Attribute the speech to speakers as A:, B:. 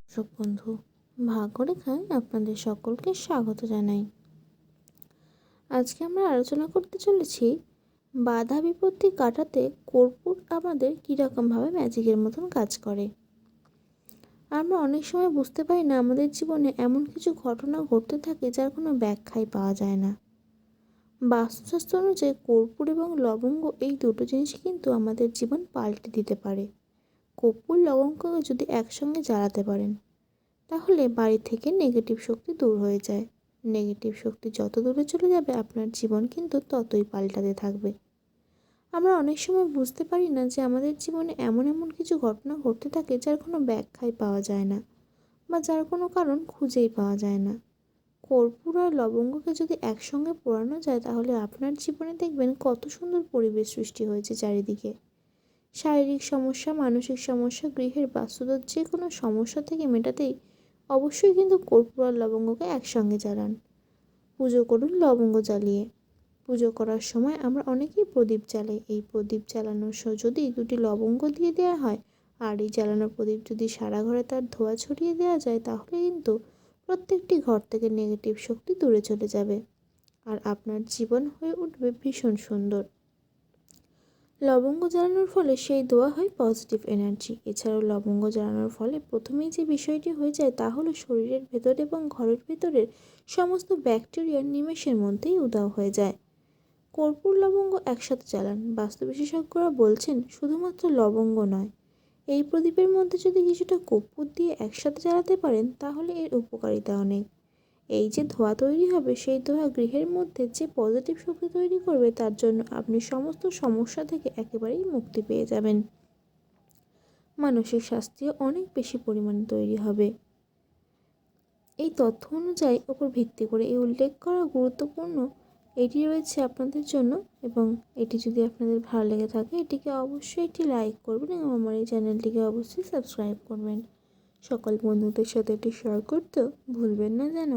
A: দর্শক বন্ধু ভাগ্যরেখায় আপনাদের সকলকে স্বাগত জানাই। আজকে আমরা আলোচনা করতে চলেছি, বাধা বিপত্তি কাটাতে কর্পূর আমাদের কীরকমভাবে ম্যাজিকের মতন কাজ করে। আমরা অনেক সময় বুঝতে পারি না আমাদের জীবনে এমন কিছু ঘটনা ঘটতে থাকে যার কোনো ব্যাখ্যাই পাওয়া যায় না। বাস্তুশাস্ত্র অনুযায়ী কর্পূর এবং লবঙ্গ এই দুটো জিনিস কিন্তু আমাদের জীবন পাল্টে দিতে পারে। কর্পূর, লবঙ্গকে যদি একসঙ্গে জ্বালাতে পারেন, তাহলে বাড়ি থেকে নেগেটিভ শক্তি দূর হয়ে যায়। নেগেটিভ শক্তি যত দূরে চলে যাবে, আপনার জীবন কিন্তু ততই পাল্টাতে থাকবে। আমরা অনেক সময় বুঝতে পারি না যে আমাদের জীবনে এমন এমন কিছু ঘটনা ঘটতে থাকে যার কোনো ব্যাখ্যাই পাওয়া যায় না বা যার কোনো কারণ খুঁজেই পাওয়া যায় না। কর্পূর আর লবঙ্গকে যদি একসঙ্গে পোড়ানো যায়, তাহলে আপনার জীবনে দেখবেন কত সুন্দর পরিবেশ সৃষ্টি হয়েছে চারিদিকে। শারীরিক সমস্যা, মানসিক সমস্যা, গৃহের বাস্তুদোষ যে কোনো সমস্যা থেকে মেটাতেই অবশ্যই কিন্তু কর্পূর আর লবঙ্গকে একসঙ্গে জ্বালান। পুজো করুন লবঙ্গ জ্বালিয়ে। পুজো করার সময় আমরা অনেকেই প্রদীপ জ্বালাই। এই প্রদীপ জ্বালানোর স যদি দুটি লবঙ্গ দিয়ে দেওয়া হয়, আর এই জ্বালানো প্রদীপ যদি সারা ঘরে তার ধোয়া ছড়িয়ে দেওয়া যায়, তাহলে কিন্তু প্রত্যেকটি ঘর থেকে নেগেটিভ শক্তি দূরে চলে যাবে আর আপনার জীবন হয়ে উঠবে ভীষণ সুন্দর। লবঙ্গ জ্বালানোর ফলে সেই দোয়া হয় পজিটিভ এনার্জি এছাড়াও লবঙ্গ জ্বালানোর ফলে প্রথমেই যে বিষয়টি হয়ে যায় তা হলো শরীরের ভেতর এবং ঘরের ভেতরের সমস্ত ব্যাকটেরিয়া নিমেষের মধ্যেই উদাও হয়ে যায়। কর্পূর লবঙ্গ একসাথে জ্বালান। বাস্তু বিশেষজ্ঞরা বলছেন শুধুমাত্র লবঙ্গ নয় এই প্রদীপের মধ্যে যদি কিছুটা কর্পূর দিয়ে একসাথে জ্বালাতে পারেন, তাহলে এর উপকারিতা অনেক। এই যে ধোঁয়া তৈরি হবে, সেই ধোঁয়া গৃহের মধ্যে যে পজিটিভ শক্তি তৈরি করবে, তার জন্য আপনি সমস্ত সমস্যা থেকে একেবারেই মুক্তি পেয়ে যাবেন। মানসিক স্বাস্থ্য অনেক বেশি পরিমাণে তৈরি হবে। এই তথ্য অনুযায়ী ওপর ভিত্তি করে এই উল্লেখ করা গুরুত্বপূর্ণ এটি রয়েছে আপনাদের জন্য এবং এটি যদি আপনাদের ভালো লেগে থাকে, এটিকে অবশ্যই একটি লাইক করবেন এবং আমার এই চ্যানেলটিকে অবশ্যই সাবস্ক্রাইব করবেন। সকল বন্ধুদের সাথে এটি শেয়ার করতে ভুলবেন না যেন।